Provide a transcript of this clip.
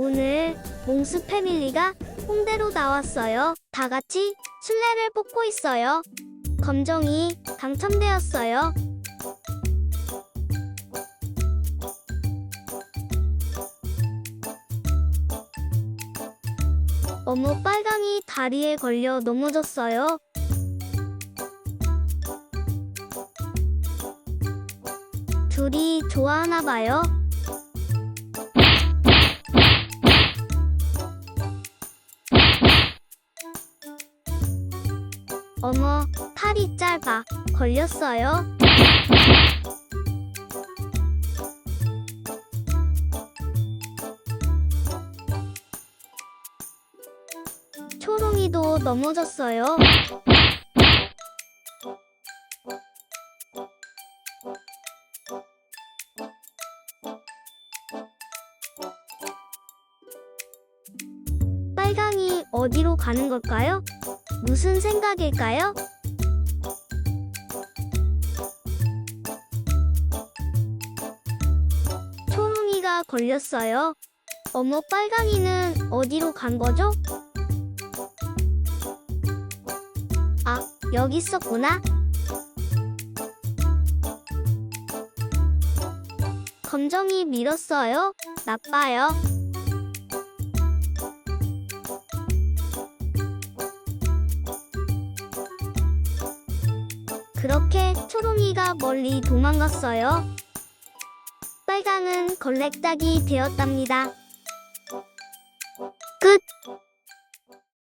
오늘 몽스 패밀리가 홍대로 나왔어요. 다 같이 술래를 뽑고 있어요. 검정이 당첨되었어요. 어머 빨강이 다리에 걸려 넘어졌어요. 둘이 좋아하나 봐요. 어머, 팔이 짧아. 걸렸어요. 초롱이도 넘어졌어요. 빨강이 어디로 가는 걸까요? 무슨 생각일까요? 초롱이가 걸렸어요. 어머 빨강이는 어디로 간 거죠? 아, 여기 있었구나. 검정이 밀었어요. 나빠요. 그렇게 초롱이가 멀리 도망갔어요. 빨강은 걸레짝이 되었답니다. 끝!